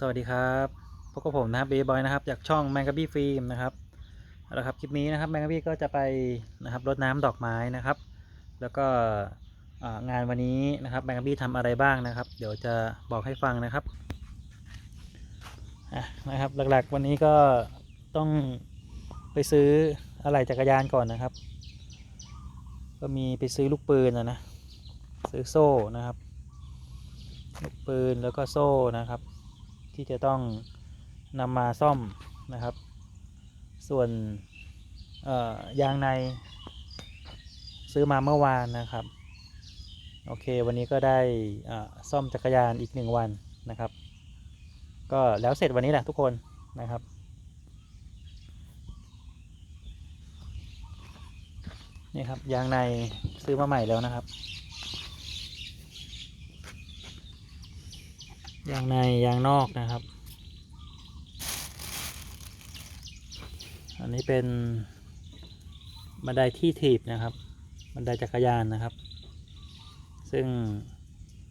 สวัสดีครับพบกับผมนะครับเบย์บอยนะครับจากช่องแมงกะบี้ฟิล์มนะครับเอาละครับคลิปนี้นะครับแมงกะบี้ก็จะไปนะครับรดน้ำดอกไม้นะครับ แล้วก็งานวันนี้นะครับแมงกะบี้ทำอะไรบ้างนะครับ เดี๋ยวจะบอกให้ฟังนะครับนะครับหลักๆวันนี้ก็ต้องไปซื้ออะไหล่จักรยานก่อนนะครับ ก็มีไปซื้อลูกปืนนะนะซื้อโซ่นะครับลูกปืนแล้วก็โซ่นะครับ ที่จะต้องนำมาซ่อมนะครับ ส่วนยางในซื้อมาเมื่อวานนะครับ โอเค วันนี้ก็ได้ซ่อมจักรยานอีกหนึ่งวันนะครับ ก็แล้วเสร็จวันนี้แหละทุกคนนะครับนี่ครับยางในซื้อมาใหม่แล้วนะครับ ยางในยางนอกนะครับ อันนี้เป็นบันไดที่ถีบนะครับ บันไดจักรยานนะครับ ซึ่ง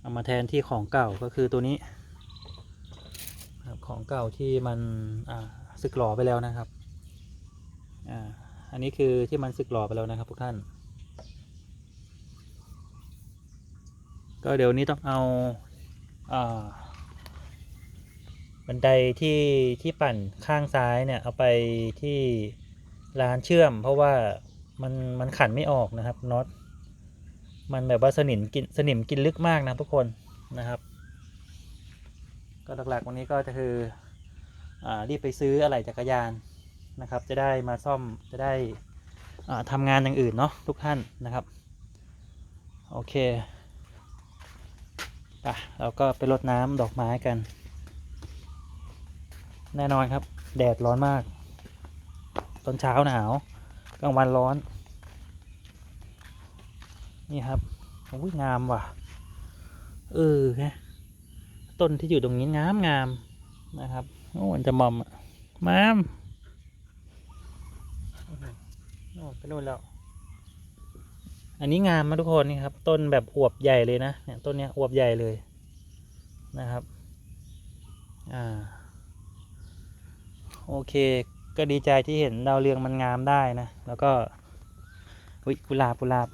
เอามาแทนที่ของเก่าก็คือตัวนี้ครับของเก่าที่มันสึกหลอไปแล้วนะครับอ่าอันนี้คือที่มันสึกหลอไปแล้วนะครับทุกท่าน ก็เดี๋ยวนี้ต้องเอาอ่า บันไดที่ที่ปั่นข้างซ้ายเนี่ยเอาไปที่ร้านเชื่อม เพราะว่ามันมันขันไม่ออกนะครับน็อตมันแบบว่าสนิมกินสนิมกินลึกมากนะทุกคนนะครับ ก็หลักๆวันนี้ก็จะคืออ่ารีบไปซื้ออะไหล่จักรยานนะครับ จะได้มาซ่อมจะได้ทำงานอย่างอื่นเนาะทุกท่านนะครับ โอเคไปเราก็ไปรดน้ำดอกไม้กัน แน่นอนครับ แดดร้อนมาก ตอนเช้าหนาวกลางวันร้อน นี่ครับโอ้ยงามว่ะ เออฮะต้นที่อยู่ตรงนี้งามงามนะครับโอ้มันจะมอมอะมามโอ้ไปนู่นแล้ว อันนี้งามมาทุกคนนี่ครับ ต้นแบบอวบใหญ่เลยนะเนี่ยต้นเนี้ยอวบใหญ่เลยนะครับ อ่า โอเค ก็ดีใจที่เห็นดาวเรืองมันงามได้นะ แล้วก็วิกุหลาบกุหลาบ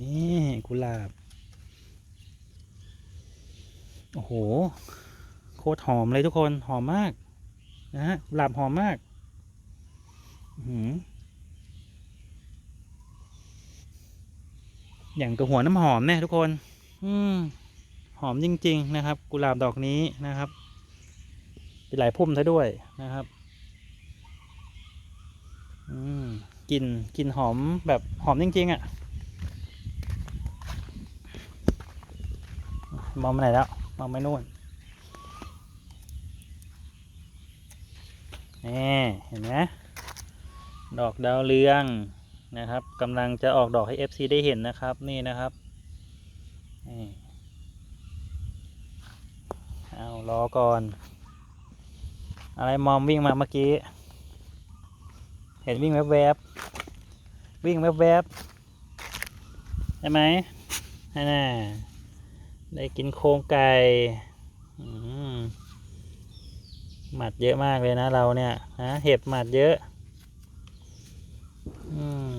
นี่กุหลาบ โอ้โห โคตรหอมเลยทุกคนหอมมาก นะฮะกุหลาบหอมมากอื้อหืออย่างกับหัวน้ำหอมเนี่ยทุกคน อืม หอมจริง ๆ นะครับ กุหลาบดอกนี้นะครับเป็นหลายพุ่มซะด้วยนะครับอืมกลิ่นกลิ่นหอมแบบหอมจริง ๆอะ่ะมองไปไหนแล้วมองไปนู่นนี่เห็นไหมดอกดาวเรืองนะครับกำลังจะออกดอกให้ FC ได้เห็นนะครับนี่นะครับนี่ ล้อก่อน อะไรมอมวิ่งมาเมื่อกี้ เห็นวิ่งแวบๆวิ่งแวบๆใช่ไหมนั่นน่ะได้กินโครงไก่หมัดเยอะมากเลยนะเราเนี่ยนะเห็บหมัดเยอะ อืม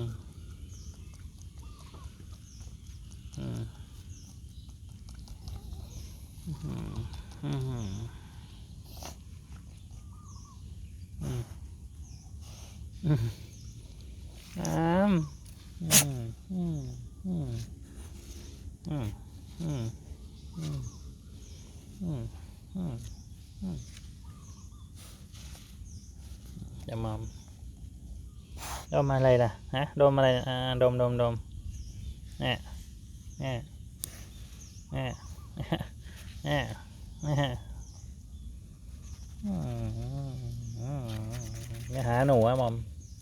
อืม อืมอืมอืม อืมน้ำอืมอืมอืมอืมอืมอืมอืมอืมอืมจะมอมดมอะไรล่ะฮะด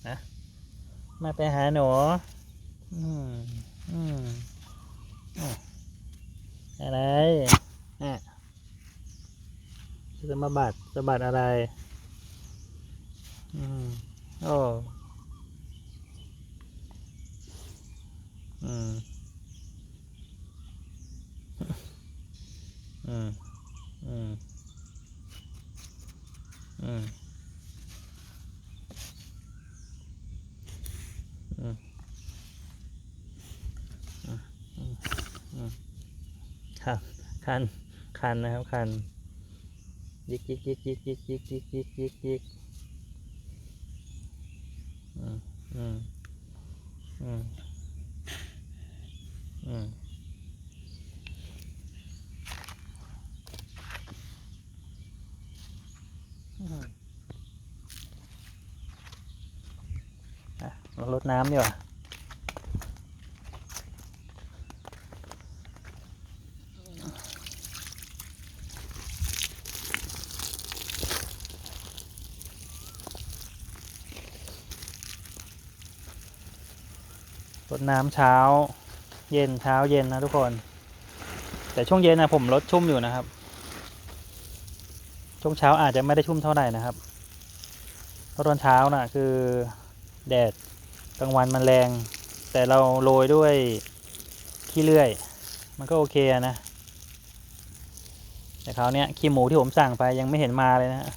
นะมาไปหาหนูอืมอืมอะไรอะจะมาบัดสะบัดอะไร อืมโอ้อืมอืมอืมอืม คัน คันนะครับ คัน ยิกยิกยิกยิกยิกยิกยิกยิกยิกยิกอืมอืมอืมอืมอะเราลดน้ำดีกว่า รดน้ำเช้า เย็นเช้าเย็นนะทุกคน แต่ช่วงเย็นนะผมลดชุ่มอยู่นะครับ ช่วงเช้าอาจจะไม่ได้ชุ่มเท่าไหร่นะครับเพราะตอนเช้าน่ะคือแดดกลางวันมันแรง แต่เราโรยด้วยขี้เลื่อย มันก็โอเคนะแต่คราวเนี้ยขี้หมูที่ผมสั่งไปยังไม่เห็นมาเลยนะฮะ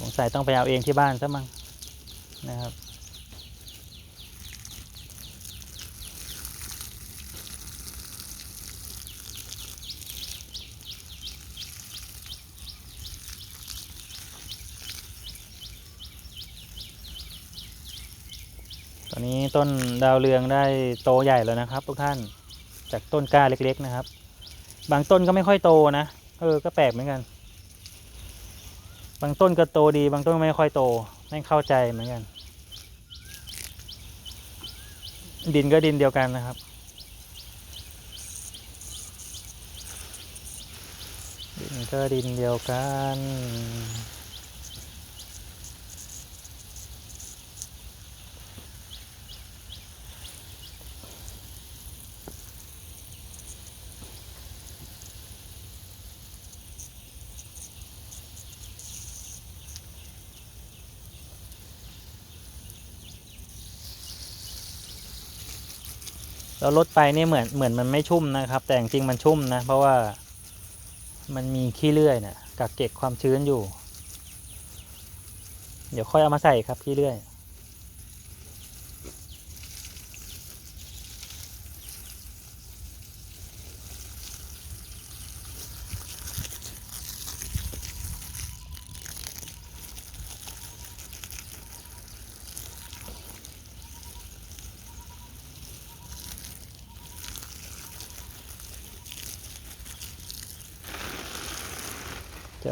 สงสัยต้องไปเอาเองที่บ้านซะมั้ง นะครับตอนนี้ต้นดาวเรืองได้โตใหญ่แล้วนะครับ ทุกท่านจากต้นกล้าเล็ก ๆนะครับ บางต้นก็ไม่ค่อยโตนะเออก็แปลกเหมือนกัน บางต้นก็โตดี บางต้นไม่ค่อยโตไม่เข้าใจเหมือนกัน ดินก็ดินเดียวกันนะครับ ดินก็ดินเดียวกัน แล้วลดไปนี่เหมือนเหมือนมันไม่ชุ่มนะครับ แต่จริงมันชุ่มนะ เพราะว่ามันมีขี้เลื่อยเนี่ยกักเก็บความชื้นอยู่ เดี๋ยวค่อยเอามาใส่ครับขี้เลื่อย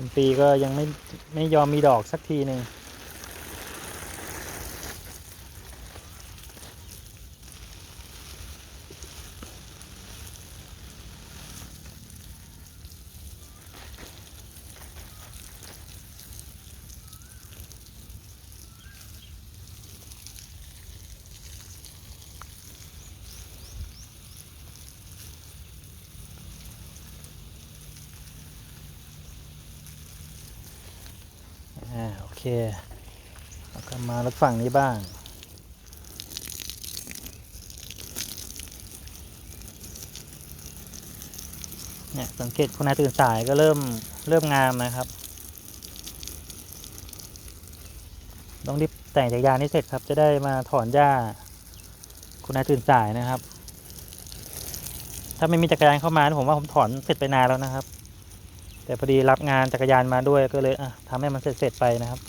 จำปีก็ยังไม่ไม่ยอมมีดอกสักทีหนึ่ง อ่าโอเคแล้วก็มารถฝั่งนี้บ้าง เนี่ยสังเกตคุณนายตื่นสายก็เริ่มเริ่มงามนะครับ ต้องรีบแต่งจักรยานให้เสร็จครับ จะได้มาถอนหญ้า คุณนายตื่นสายนะครับ ถ้าไม่มีจักรยานเข้ามาผมว่าผมถอนเสร็จไปนานแล้วนะครับ แต่พอดีรับงานจักรยานมาด้วยก็เลยทำให้มันเสร็จๆไปนะครับ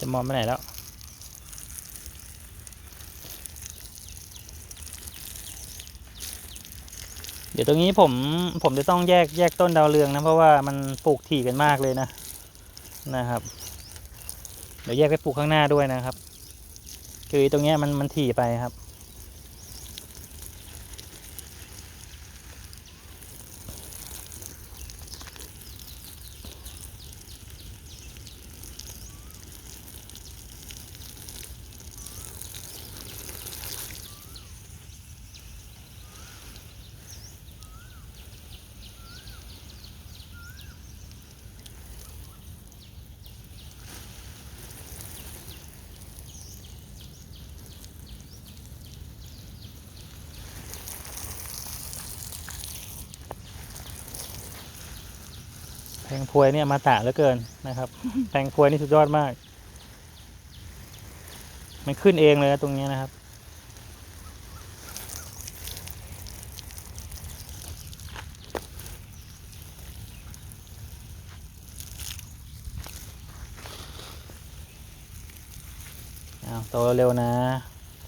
จะมองไปไหนแล้ว เดี๋ยวตรงนี้ผมผมจะต้องแยกแยกต้นดาวเรืองนะ เพราะว่ามันปลูกถี่กันมากเลยนะนะครับ เดี๋ยวแยกไปปลูกข้างหน้าด้วยนะครับ คือตรงนี้มันมันถี่ไปครับ แพงพวยเนี่ยมาตะเหลือเกินนะครับแพงพวยนี่สุดยอดมาก มันขึ้นเองเลยนะตรงเนี้ยนะครับเอาโตเร็วๆนะ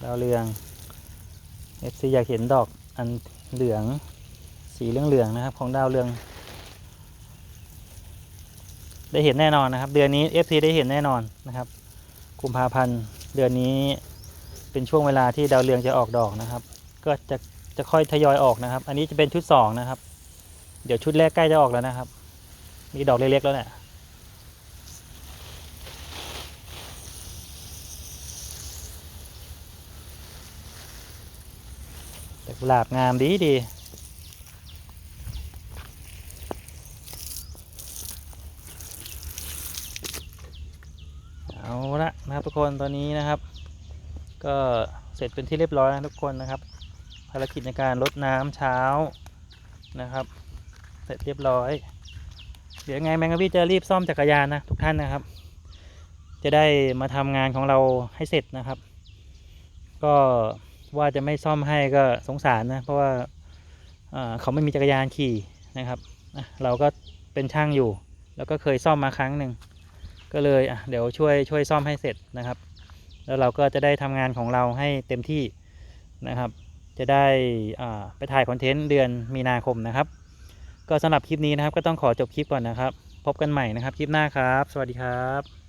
ดาวเรือง FC อยากเห็นดอกอันเหลือง สีเหลืองๆนะครับ ของดาวเรือง ได้เห็นแน่นอนนะครับ เดือนนี้ FC ได้เห็นแน่นอนนะครับกุมภาพันธ์เดือนนี้เป็นช่วงเวลาที่ดาวเรืองจะออกดอกนะครับ ก็จะจะค่อยทยอยออกนะครับ อันนี้จะเป็นชุดสองนะครับ เดี๋ยวชุดแรกใกล้จะออกแล้วนะครับ มีดอกเล็กๆแล้วเนี่ยแต่กุหลาบงามดีดี เอาละนะครับทุกคนตอนนี้นะครับ ก็เสร็จเป็นที่เรียบร้อยแล้วทุกคนนะครับ ภารกิจในการรดน้ำเช้านะครับ เสร็จเรียบร้อย เดี๋ยวไงแมงกะพี่จะรีบซ่อมจักรยานนะทุกท่านนะครับ จะได้มาทำงานของเราให้เสร็จนะครับ ก็ว่าจะไม่ซ่อมให้ก็สงสารนะเพราะว่าเขาไม่มีจักรยานขี่นะครับเราก็เป็นช่างอยู่ แล้วก็เคยซ่อมมาครั้งหนึ่ง ก็เลยอะเดี๋ยวช่วยช่วยซ่อมให้เสร็จนะครับ แล้วเราก็จะได้ทำงานของเราให้เต็มที่นะครับ จะได้อ่าไปถ่ายคอนเทนต์เดือนมีนาคมนะครับ ก็สำหรับคลิปนี้นะครับก็ต้องขอจบคลิปก่อนนะครับ พบกันใหม่นะครับ คลิปหน้าครับ สวัสดีครับ